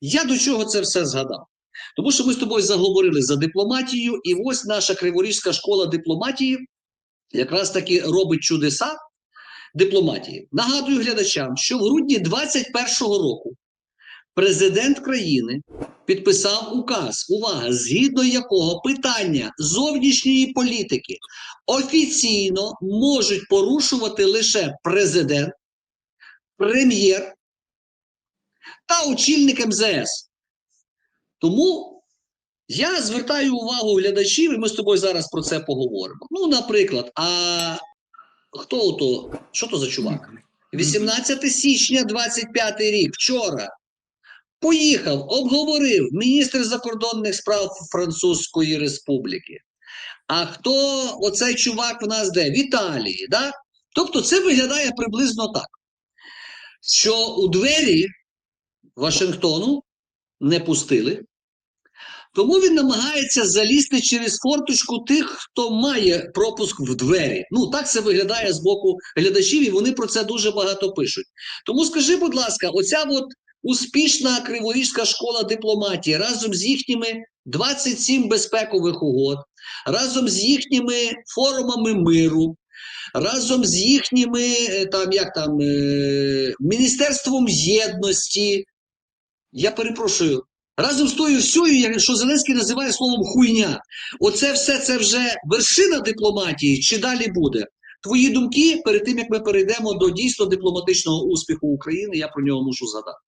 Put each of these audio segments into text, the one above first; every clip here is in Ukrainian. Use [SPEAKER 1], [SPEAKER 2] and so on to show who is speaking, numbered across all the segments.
[SPEAKER 1] Я до чого це все згадав? Тому що ми з тобою заговорили за дипломатію, і ось наша Криворізька школа дипломатії якраз таки робить чудеса дипломатії. Нагадую глядачам, що в грудні 21-го року президент країни підписав указ, увага, згідно якого питання зовнішньої політики офіційно можуть порушувати лише президент, прем'єр та очільник МЗС. Тому я звертаю увагу глядачів, і ми з тобою зараз про це поговоримо. Ну, наприклад, а хто то? Що то за чувак? 18 січня 25 рік, вчора. Поїхав, обговорив міністр закордонних справ Французької Республіки. А хто оцей чувак в нас де? В Італії. Да? Тобто це виглядає приблизно так, що у двері Вашингтону не пустили, тому він намагається залізти через форточку тих, хто має пропуск в двері. Ну так це виглядає з боку глядачів, і вони про це дуже багато пишуть. Тому скажи, будь ласка, оця от успішна Криворізька школа дипломатії разом з їхніми 27 безпекових угод, разом з їхніми форумами миру, разом з їхніми е, там як там е, Міністерством єдності. Я перепрошую. Разом з тою як- що Зеленський називає словом хуйня, оце все це вже вершина дипломатії чи далі буде? Твої думки перед тим як ми перейдемо до дійсно дипломатичного успіху України, я про нього мушу згадати.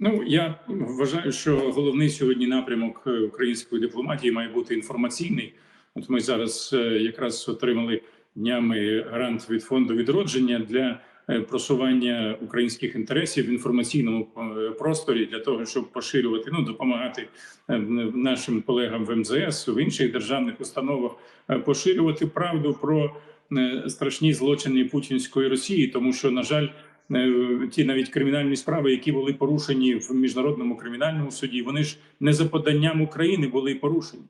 [SPEAKER 2] Ну я вважаю, що головний сьогодні напрямок е, української дипломатії має бути інформаційний. От ми зараз е, якраз отримали днями грант від фонду відродження для просування українських інтересів в інформаційному е, просторі для того, щоб поширювати, ну допомагати е, нашим колегам в МЗС в інших державних установах е, поширювати правду про е, страшні злочини путінської Росії, тому що на жаль. Е, ті навіть кримінальні справи, які були порушені в міжнародному кримінальному суді, вони ж не за поданням України були порушені.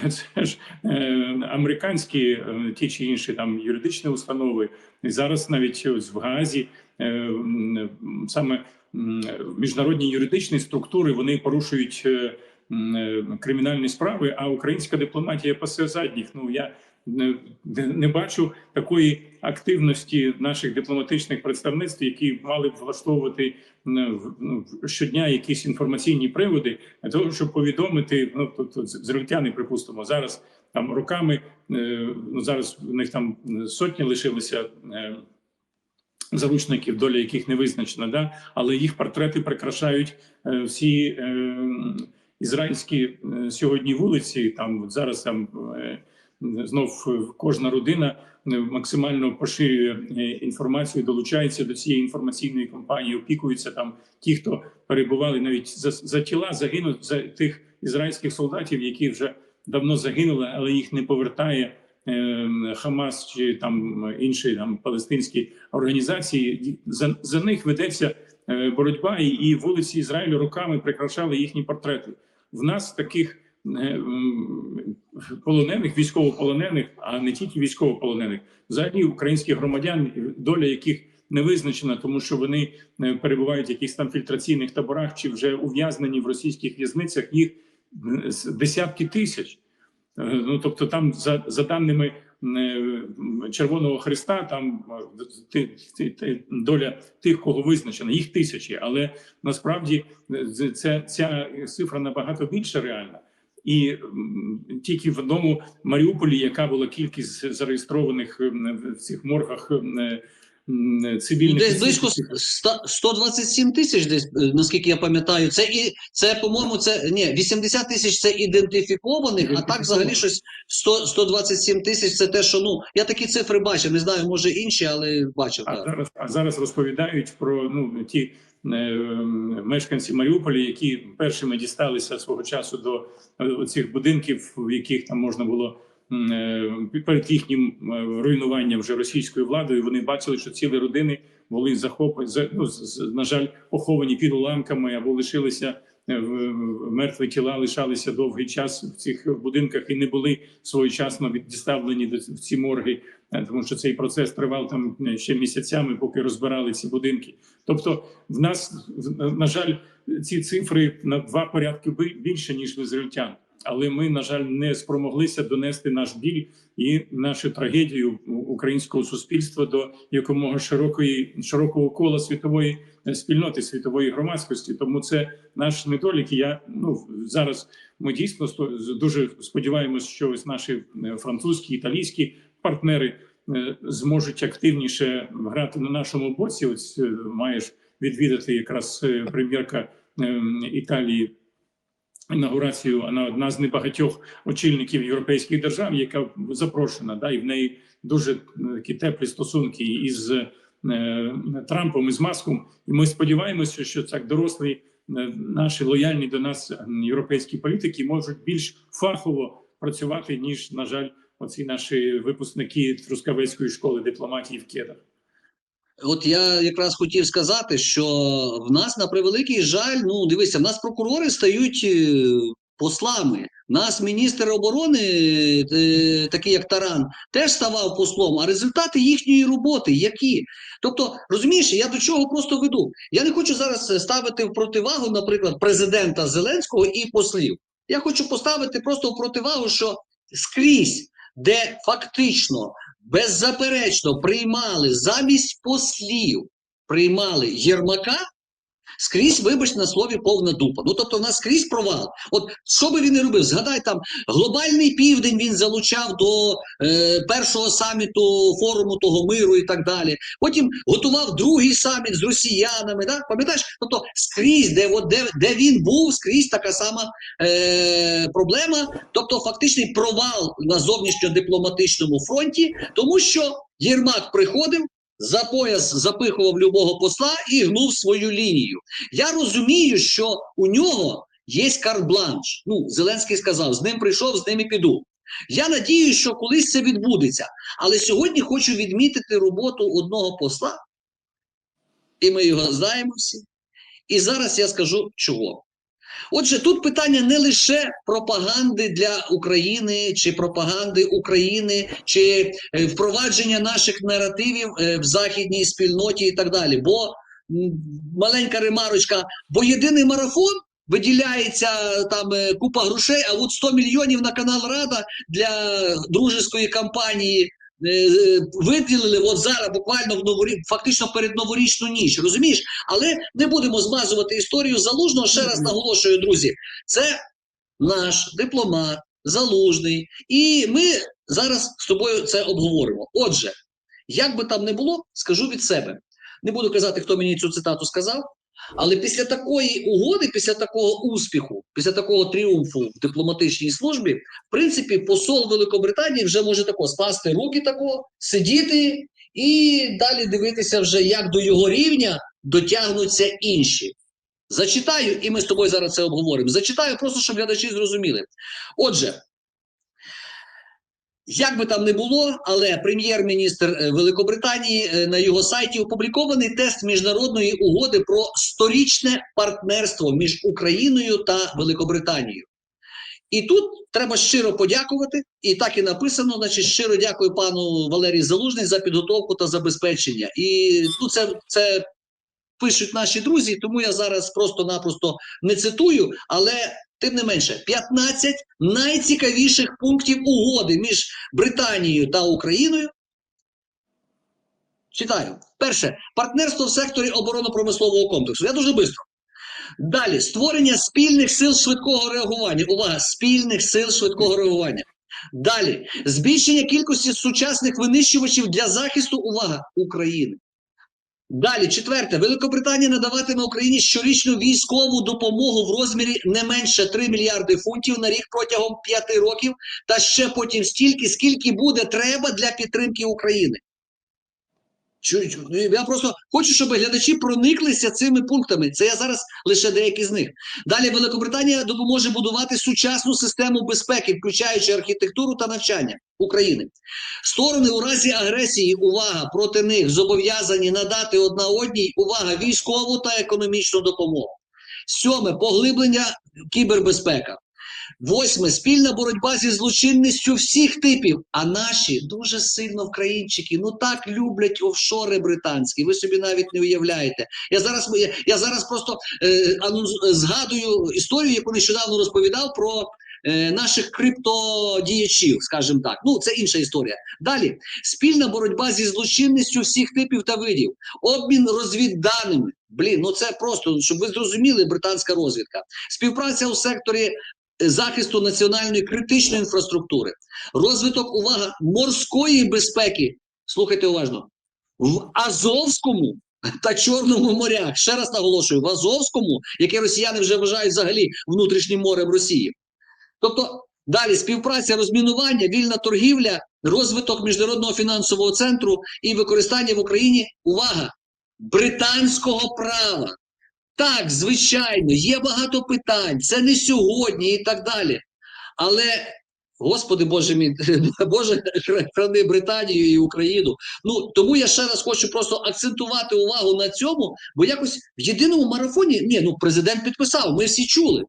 [SPEAKER 2] Це ж е, американські е, ті чи інші там юридичні установи. І зараз навіть ось в Гаазі е, саме міжнародні юридичні структури вони порушують кримінальні справи, а українська дипломатія пасе задніх. Ну я не, бачу такої активності наших дипломатичних представництв, які мали б влаштовувати ну, щодня якісь інформаційні приводи для того, щоб повідомити ну тобто зрильтяни, припустимо, зараз там роками е, ну зараз в них там сотні лишилися. е, Заручників, доля яких не визначена, да? але їх портрети прикрашають е, всі ізраїльські сьогодні вулиці. Там зараз там знов е, кожна родина е, максимально поширює е, інформацію, долучається до цієї інформаційної кампанії, опікуються там ті, хто перебували навіть за, за тіла загинуть за тих ізраїльських солдатів, які вже давно загинули, але їх не повертає. е, Хамас чи там інші там палестинські організації за, за них ведеться боротьба, і, і вулиці Ізраїлю роками прикрашали їхні портрети. В нас таких полонених, військовополонених, а не тільки військовополонених, взагалі українських громадян, доля яких не визначена, тому що вони е, перебувають в якихось там фільтраційних таборах чи вже ув'язнені в російських в'язницях. Їх е, десятки тисяч. Е, Ну тобто, там за, за даними е, Червоного Христа, там е, ти, ти, ти, доля тих, кого визначена, їх тисячі, але насправді е, це ця цифра набагато більше реальна. І тільки в одному Маріуполі, яка була кількість зареєстрованих м, в цих моргах м, м,
[SPEAKER 1] Ну,
[SPEAKER 2] цивільних
[SPEAKER 1] десь близько 127 тисяч, десь е, наскільки я пам'ятаю. Це і це, по-моєму, це ні, 80 тисяч це ідентифікованих, а так взагалі щось 100, 127 тисяч. Це те, що ну я такі цифри бачив. Не знаю, може інші, але бачив.
[SPEAKER 2] А
[SPEAKER 1] так.
[SPEAKER 2] зараз, а зараз розповідають про ну ті е, мешканці Маріуполя, які першими дісталися свого часу до е, цих будинків, в яких там можна було е, перед їхнім е, руйнуванням вже російською владою. Вони бачили, що цілі родини були захоплені, ну, на жаль, поховані під уламками або лишилися. Е, Мертві тіла лишалися довгий час в цих будинках і не були своєчасно віддіставлені до в ці морги. е, тому що цей процес тривав там е, ще місяцями, поки розбирали ці будинки. Тобто, в нас на жаль, ці цифри на два порядки більше ніж в ізраїльтян. Але ми, на жаль, не спромоглися донести наш біль і нашу трагедію українського суспільства до якомога широкої широкого кола світової спільноти, світової громадськості. Тому це наш недолік. Я ну зараз ми дійсно дуже сподіваємось, що ось наші е, французькі італійські партнери е, зможуть активніше грати на нашому боці. Ось е, маєш відвідати якраз прем'єрка е, Італії. Інаугурацію вона одна з небагатьох очільників європейських держав, яка запрошена, да, і в неї дуже е, такі теплі стосунки із е, Трампом і з Маском. І ми сподіваємося, що так дорослі е, наші лояльні до нас європейські політики можуть більш фахово працювати ніж, на жаль, оці наші випускники Трускавецької школи дипломатії в Кедах.
[SPEAKER 1] От я якраз хотів сказати, що в нас на превеликий жаль, ну дивися, в нас прокурори стають е, послами. Нас міністр оборони, е, такий як Таран, теж ставав послом. А результати їхньої роботи які? Тобто, розумієш, я до чого просто веду. Я не хочу зараз ставити в противагу, наприклад, президента Зеленського і послів. Я хочу поставити просто в противагу, що скрізь, де фактично беззаперечно приймали замість послів, приймали Єрмака, скрізь, вибач на слові, повна дупа. Ну тобто, в нас скрізь провал. От що би він не робив? Згадай там глобальний південь він залучав до е, першого саміту форуму того миру і так далі. Потім готував другий саміт з росіянами. Да? Пам'ятаєш? Тобто скрізь, де, от, де, де він був, скрізь така сама е, проблема. Тобто, фактичний провал на зовнішньодипломатичному фронті, тому що Єрмак приходив. За пояс запихував любого посла і гнув свою лінію. Я розумію, що у нього є карт-бланш. Ну, Зеленський сказав: з ним прийшов, з ним і піду. Я надію, що колись це відбудеться. Але сьогодні хочу відмітити роботу одного посла, і ми його знаємо всі. І зараз я скажу чого. Отже, тут питання не лише пропаганди для України, чи пропаганди України, чи е, впровадження наших наративів е, в західній спільноті і так далі. Бо маленька ремарочка, бо єдиний марафон виділяється там е, купа грошей, а от 100 мільйонів на канал Рада для дружеської кампанії. Е, Виділили от зараз буквально в новорі... фактично перед новорічну ніч, розумієш? Але не будемо змазувати історію залужного. Ще раз наголошую, друзі, це наш дипломат, залужний, і ми зараз з тобою це обговоримо. Отже, як би там не було, скажу від себе. Не буду казати, хто мені цю цитату сказав. Але після такої угоди, після такого успіху, після такого тріумфу в дипломатичній службі, в принципі, посол Великобританії вже може тако скласти руки тако, сидіти і далі дивитися, вже як до його рівня дотягнуться інші. Зачитаю, і ми з тобою зараз це обговоримо. Зачитаю, просто щоб глядачі зрозуміли. Отже, як би там не було, але прем'єр-міністр е, Великобританії е, на його сайті опублікований тест міжнародної угоди про сторічне партнерство між Україною та Великобританією. І тут треба щиро подякувати, і так і написано. Значить, щиро дякую пану Валерію Залужний за підготовку та забезпечення. І ну, це, це пишуть наші друзі, тому я зараз просто-напросто не цитую, але тим не менше, 15 найцікавіших пунктів угоди між Британією та Україною. Читаю. Перше, партнерство в секторі оборонно-промислового комплексу. Я дуже швидко. Далі створення спільних сил швидкого реагування. Увага! Спільних сил швидкого реагування. Далі збільшення кількості сучасних винищувачів для захисту увага України. Далі, четверте, Великобританія надаватиме Україні щорічну військову допомогу в розмірі не менше 3 мільярди фунтів на рік протягом 5 років, та ще потім стільки, скільки буде треба для підтримки України. Чу- Я просто хочу, щоб глядачі прониклися цими пунктами. Це я зараз лише деякі з них. Далі Великобританія допоможе будувати сучасну систему безпеки, включаючи архітектуру та навчання України. Сторони у разі агресії, увага проти них зобов'язані надати одна одній увага військову та економічну допомогу. Сьоме поглиблення кібербезпека. Восьме спільна боротьба зі злочинністю всіх типів. А наші дуже сильно вкраїнчики. Ну так люблять офшори британські. Ви собі навіть не уявляєте. Я зараз я, я зараз просто е, згадую історію, яку нещодавно розповідав про е, наших криптодіячів, скажімо так. Ну це інша історія. Далі спільна боротьба зі злочинністю всіх типів та видів, обмін розвідданими. Блін, ну це просто щоб ви зрозуміли, британська розвідка, співпраця у секторі захисту національної критичної інфраструктури, розвиток увага морської безпеки. Слухайте уважно в Азовському та Чорному морях. Ще раз наголошую, в Азовському, яке росіяни вже вважають взагалі внутрішнім морем Росії. Тобто далі співпраця, розмінування, вільна торгівля, розвиток міжнародного фінансового центру і використання в Україні увага британського права. Так, звичайно, є багато питань, це не сьогодні і так далі. Але, Господи Боже мій, Боже, храни Британію і Україну. Ну тому я ще раз хочу просто акцентувати увагу на цьому, бо якось в єдиному марафоні ні, ну президент підписав, ми всі чули.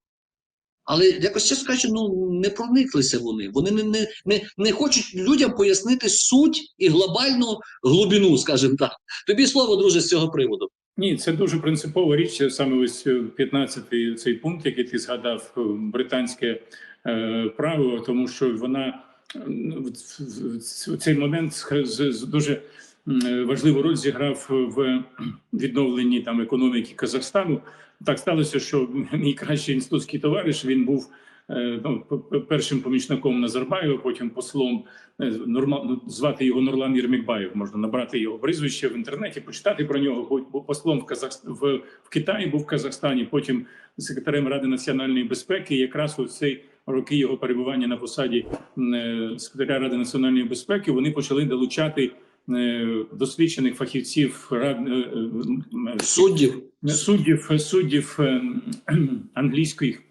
[SPEAKER 1] Але якось чесно кажучи, ну не прониклися вони. Вони не, не, не, не хочуть людям пояснити суть і глобальну глибину, скажімо так. Тобі слово, друже, з цього приводу.
[SPEAKER 2] Ні, це дуже принципова річ. Саме ось 15-й цей пункт, який ти згадав, е, британське е, право, тому що вона е, в- цей момент з- дуже важливу роль зіграв в відновленні там економіки Казахстану. Так сталося, що мій кращий інститутський товариш він був е, першим помічником Назарбаєва, потім послом е, Нурма- ну, звати його Нурлан Єрмікбаєв. Можна набрати його прізвище в інтернеті, почитати про нього. Бо послом в Казах в, в Китаї був в Казахстані, потім секретарем Ради національної безпеки. І Якраз у цей роки його перебування на посаді е, секретаря Ради національної безпеки вони почали долучати е, досвідчених фахівців рад е, е,
[SPEAKER 1] Суддів.
[SPEAKER 2] суддів суддів е, англійських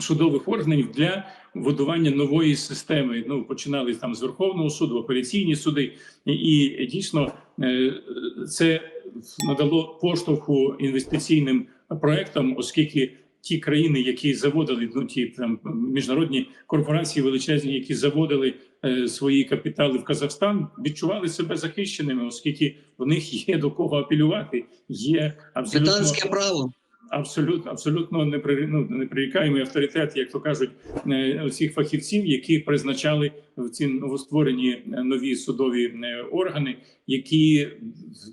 [SPEAKER 2] судових органів для будування нової системи. Ну починали там з Верховного суду, апеляційні суди, і, дійсно е, це надало поштовху інвестиційним проектам, оскільки. Ті країни, які заводили ну ті там міжнародні корпорації величезні, які заводили е, свої капітали в Казахстан, відчували себе захищеними, оскільки в них є до кого апелювати, є абсолютно
[SPEAKER 1] Британське право.
[SPEAKER 2] Абсолютно абсолютно ну, неприрікаємий авторитет, як то кажуть, е, всіх фахівців, які призначали в ці новостворені е, нові судові е, органи, які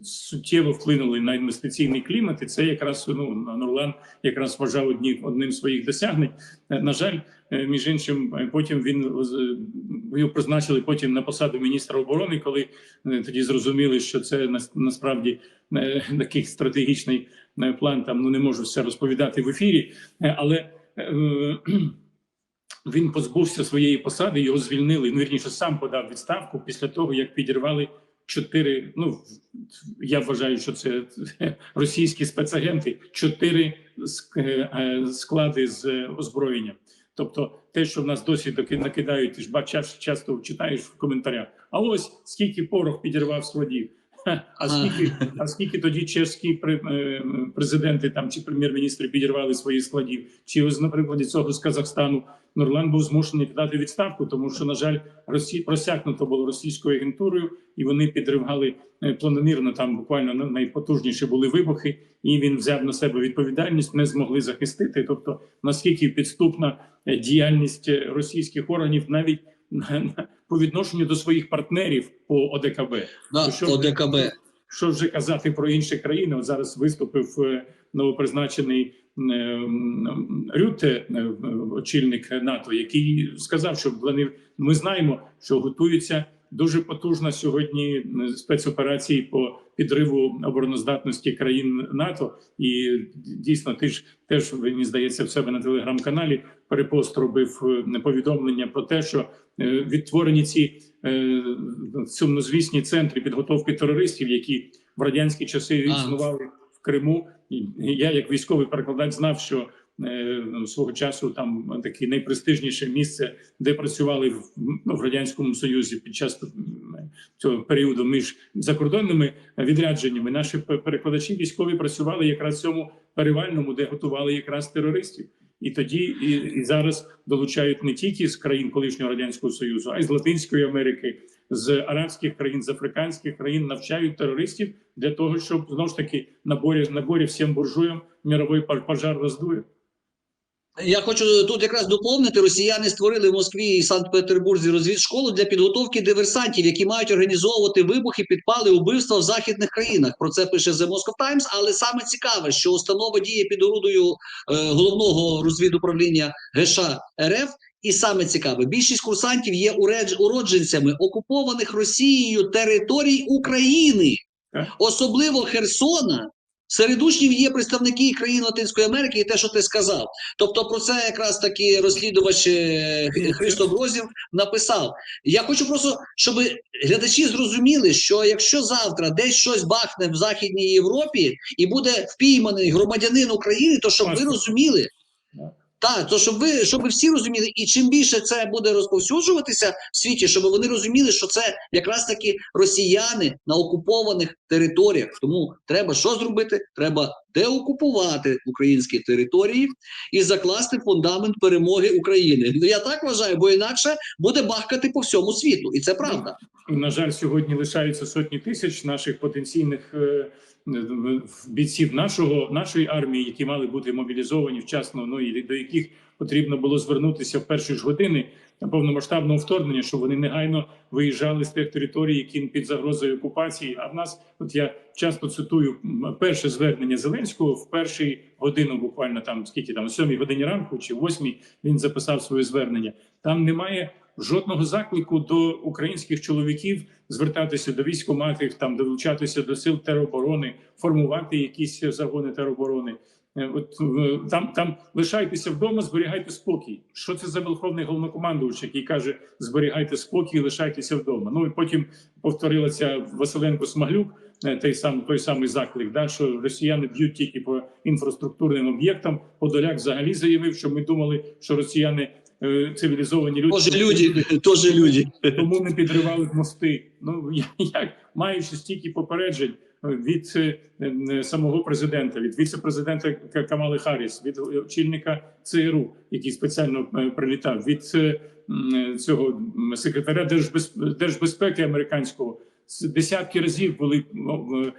[SPEAKER 2] суттєво вплинули на інвестиційний клімат. І це якраз ну Нурлан якраз вважав одні одним своїх досягнень. На жаль, між іншим, потім він його призначили потім на посаду міністра оборони, коли тоді зрозуміли, що це нас- насправді такий стратегічний план. Там ну не можу все розповідати в ефірі, е, але е, він позбувся своєї посади, його звільнили. Ну, вірніше, сам подав відставку після того, як підірвали чотири. Ну я вважаю, що це російські спецагенти, чотири е, е, склади з озброєнням. Тобто, те, що в нас досі накидають, ти ж бачиш, часто читаєш в коментарях. А ось скільки порох підірвав складів. А скільки, а скільки тоді чеські е, президенти там чи прем'єр-міністри підірвали свої складів? Чи ось, наприклад, цього з Казахстану Нурлан був змушений подати відставку, тому що, на жаль, Росі просякнуто було російською агентурою, і вони підривали е, планомірно. Там буквально на- найпотужніші були вибухи, і він взяв на себе відповідальність, не змогли захистити. Тобто, наскільки підступна е, діяльність російських органів навіть на- на- по відношенню до своїх партнерів по ОДКБ.
[SPEAKER 1] Да,
[SPEAKER 2] Що-
[SPEAKER 1] ОДКБ.
[SPEAKER 2] Що вже казати про інші країни? От зараз виступив е, новопризначений е, м, Рютте, е, очільник НАТО, який сказав, що вони ми знаємо, що готуються дуже потужна сьогодні спецоперації по підриву обороноздатності країн НАТО. І дійсно, ти ж теж мені здається в себе на телеграм-каналі перепост робив повідомлення про те, що відтворені ці е, сумнозвісні центри підготовки терористів, які в радянські часи існували в Криму. Я, як військовий перекладач, знав, що е, свого часу там таке найпрестижніше місце, де працювали в, ну, в радянському союзі під час цього періоду між закордонними відрядженнями. Наші перекладачі військові працювали якраз в цьому перевальному, де готували якраз терористів. І тоді і, і зараз долучають не тільки з країн колишнього радянського союзу, а й з Латинської Америки, з арабських країн, з африканських країн навчають терористів для того, щоб знову ж таки наборі наборі всім буржуям міровий пожар роздує.
[SPEAKER 1] Я хочу тут якраз доповнити: росіяни створили в Москві і Санкт-Петербурзі розвідшколу для підготовки диверсантів, які мають організовувати вибухи, підпали, убивства в західних країнах. Про це пише The Moscow Times. Але саме цікаве, що установа діє під орудою е, головного розвідуправління ГШ РФ. І саме цікаве, більшість курсантів є уродженцями окупованих Росією територій України, особливо Херсона. Серед учнів є представники країн Латинської Америки, і те, що ти сказав. Тобто, про це якраз таки розслідувач е, Христо Брозів написав. Я хочу просто, щоб глядачі зрозуміли, що якщо завтра десь щось бахне в Західній Європі і буде впійманий громадянин України, то щоб ви розуміли.
[SPEAKER 2] Так.
[SPEAKER 1] То щоб ви щоб всі розуміли, і чим більше це буде розповсюджуватися в світі, щоб вони розуміли, що це якраз таки росіяни на окупованих територіях. Тому треба що зробити? Треба деокупувати українські території і закласти фундамент перемоги України. Ну я так вважаю, бо інакше буде бахкати по всьому світу, і це правда.
[SPEAKER 2] На жаль, сьогодні лишаються сотні тисяч наших потенційних е, бійців нашого нашої армії, які мали бути мобілізовані вчасно. Ну і до яких потрібно було звернутися в перші ж години повномасштабного вторгнення, щоб вони негайно виїжджали з тих територій, які під загрозою окупації. А в нас, от я часто цитую перше звернення Зеленського в першій годину, буквально там скільки там, о сьомій годині ранку чи восьмій він записав своє звернення. Там немає жодного заклику до українських чоловіків звертатися до військоматів, там долучатися до сил тероборони, формувати якісь загони тероборони. Е, От там, там лишайтеся вдома, зберігайте спокій. Що це за верховний головнокомандувач, який каже: зберігайте спокій, лишайтеся вдома. Ну і потім повторила ця Василенко Смаглюк, е, той сам той самий заклик, да, що росіяни б'ють тільки по інфраструктурним об'єктам. Подоляк взагалі заявив, що ми думали, що росіяни цивілізовані люди.
[SPEAKER 1] Тоже люди, тоже люди.
[SPEAKER 2] тому не підривали мости. Ну як маючи стільки попереджень е, від е, е, самого президента, від віце-президента Камали Харріс, від очільника ЦРУ, який спеціально е, прилітав, від е, цього секретаря держбез- держбезпеки американського. Десятки разів були ну,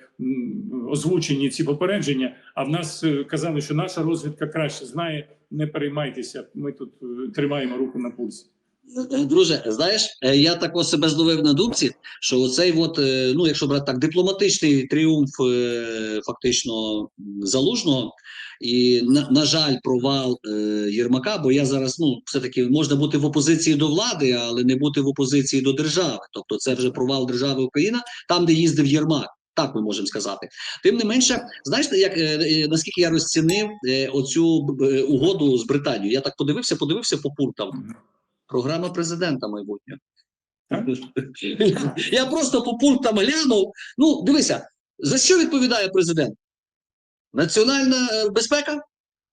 [SPEAKER 2] озвучені ці попередження. А в нас е, казали, що наша розвідка краще знає. Не переймайтеся. Ми тут е, тримаємо руку на пульсі.
[SPEAKER 1] Е, Друже, знаєш, е, я також себе зловив на думці, що оцей, от, е, ну якщо брати так, дипломатичний тріумф фактично залужного, і на, на жаль, провал Єрмака, бо я зараз ну все-таки можна бути в опозиції до влади, але не бути в опозиції до держави. Тобто, це вже провал держави Україна, там, де їздив Єрмак. Так ми можемо сказати. Тим не менше, знаєш, як наскільки я розцінив оцю угоду з Британією? Я так подивився, подивився по пунктам. Програма президента майбутнього. Я просто по пунктам глянув. Ну, дивися, за що відповідає президент? Національна е, безпека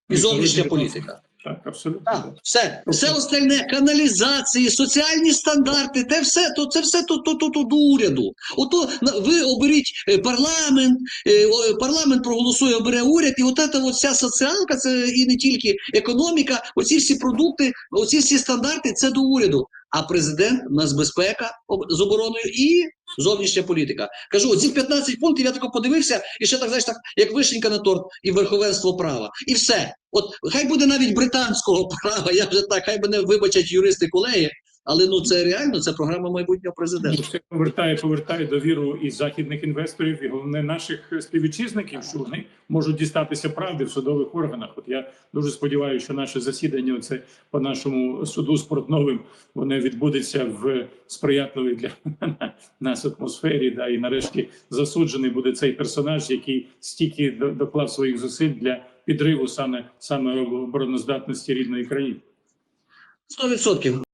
[SPEAKER 1] і зовнішня політика.
[SPEAKER 2] Так, абсолютно.
[SPEAKER 1] Так, все, все остальне, каналізації, соціальні стандарти, те все, то це все то, то, то, то до уряду. Ото ви оберіть е, парламент, е, парламент проголосує, обере уряд, і от ця от вся соціалка, це і не тільки економіка, оці всі продукти, оці всі стандарти, це до уряду. А президент у нас безпека з обороною і зовнішня політика. Кажу, оці 15 пунктів я тако подивився, і ще так знаєш, так як вишенька на торт, і верховенство права, і все. От хай буде навіть британського права, я вже так, хай мене вибачать юристи колеги, але ну це реально це програма майбутнього президента.
[SPEAKER 2] Це повертає, повертає довіру і західних інвесторів, і головне наших співвітчизників, що вони можуть дістатися правди в судових органах. От я дуже сподіваюся, що наше засідання це по нашому суду спортновим воно відбудеться в сприятливій для нас атмосфері. Да, і нарешті засуджений буде цей персонаж, який стільки доклав своїх зусиль для підриву саме саме обороноздатності рідної країни.
[SPEAKER 1] Сто відсотків.